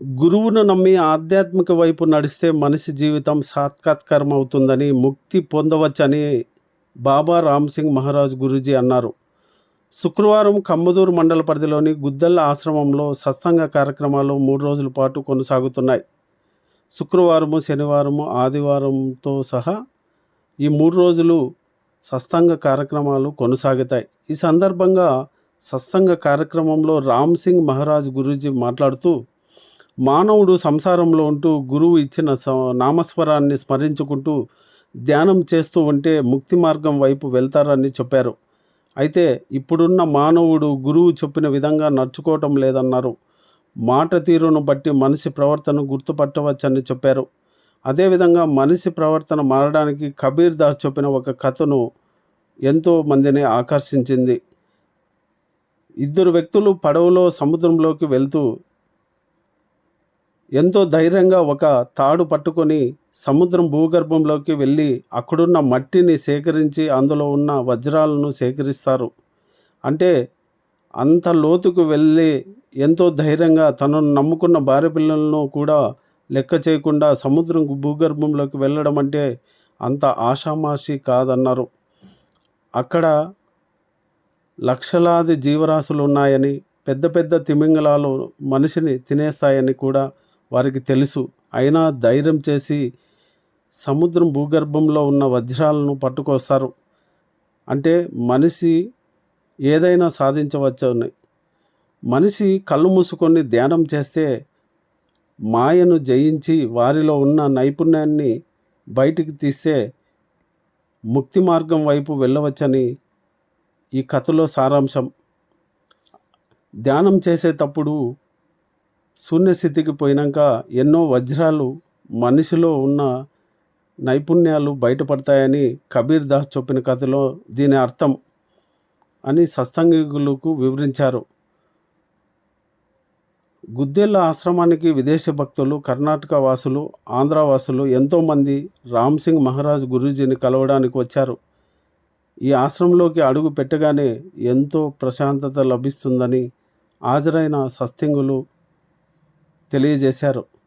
గురువును నమ్మి ఆధ్యాత్మిక వైపు నడిస్తే మనిషి జీవితం సాత్కాత్కరం అవుతుందని ముక్తి పొందవచ్చని బాబా రామ్ సింగ్ మహారాజ్ గురూజీ అన్నారు. శుక్రవారం కమ్మదూరు మండల పరిధిలోని గుద్దల్ల ఆశ్రమంలో సత్సంగ కార్యక్రమాలు మూడు రోజుల పాటు కొనసాగుతున్నాయి. శుక్రవారము శనివారము ఆదివారంతో సహా ఈ మూడు రోజులు సత్సంగ కార్యక్రమాలు కొనసాగుతాయి. ఈ సందర్భంగా సత్సంగ కార్యక్రమంలో రామ్ సింగ్ మహారాజ్ గురూజీ మాట్లాడుతూ మానవుడు సంసారంలో ఉంటూ గురువు ఇచ్చిన స- నామస్వరాన్ని స్మరించుకుంటూ ధ్యానం చేస్తూ ఉంటే ముక్తి మార్గం వైపు వెళ్తారని చెప్పారు. అయితే ఇప్పుడున్న మానవుడు గురువు చెప్పిన విధంగా నడుచుకోవటం లేదన్నారు. మాట తీరును బట్టి మనిషి ప్రవర్తన గుర్తుపట్టవచ్చని చెప్పారు. అదేవిధంగా మనిషి ప్రవర్తన మారడానికి కబీర్ దాస్ చెప్పిన ఒక కథను ఎంతో మందిని ఆకర్షించింది. ఇద్దరు వ్యక్తులు పడవలో సముద్రంలోకి వెళ్తూ ఎంతో ధైర్యంగా ఒక తాడు పట్టుకొని సముద్రం భూగర్భంలోకి వెళ్ళి అక్కడున్న మట్టిని సేకరించి అందులో ఉన్న వజ్రాలను సేకరిస్తారు. అంటే అంత లోతుకు వెళ్ళి ఎంతో ధైర్యంగా తనను నమ్ముకున్న భార్య పిల్లలను కూడా లెక్క చేయకుండా సముద్రం భూగర్భంలోకి వెళ్ళడం అంటే అంత ఆషామాషి కాదన్నారు. అక్కడ లక్షలాది జీవరాశులు ఉన్నాయని పెద్ద పెద్ద తిమింగలాలు మనిషిని తినేస్తాయని కూడా వారికి తెలుసు. అయినా ధైర్యం చేసి సముద్రం భూగర్భంలో ఉన్న వజ్రాలను పట్టుకొస్తారు. అంటే మనిషి ఏదైనా సాధించవచ్చని. మనిషి కళ్ళు మూసుకొని ధ్యానం చేస్తే మాయను జయించి వారిలో ఉన్న నైపుణ్యాన్ని బయటికి తీస్తే ముక్తి మార్గం వైపు వెళ్ళవచ్చని ఈ కథలో సారాంశం. ధ్యానం చేసేటప్పుడు శూన్యస్థితికి పోయినాక ఎన్నో వజ్రాలు మనిషిలో ఉన్న నైపుణ్యాలు బయటపడతాయని కబీర్ దాస్ చెప్పిన కథలో దీని అర్థం అని సత్సంగికులకు వివరించారు. గుద్దేళ్ళ ఆశ్రమానికి విదేశీ భక్తులు కర్ణాటక వాసులు ఆంధ్రవాసులు ఎంతోమంది రామ్ సింగ్ మహారాజ్ గురూజీని కలవడానికి వచ్చారు. ఈ ఆశ్రమంలోకి అడుగు పెట్టగానే ఎంతో ప్రశాంతత లభిస్తుందని హాజరైన సత్సంగులు తెలియజేశారు.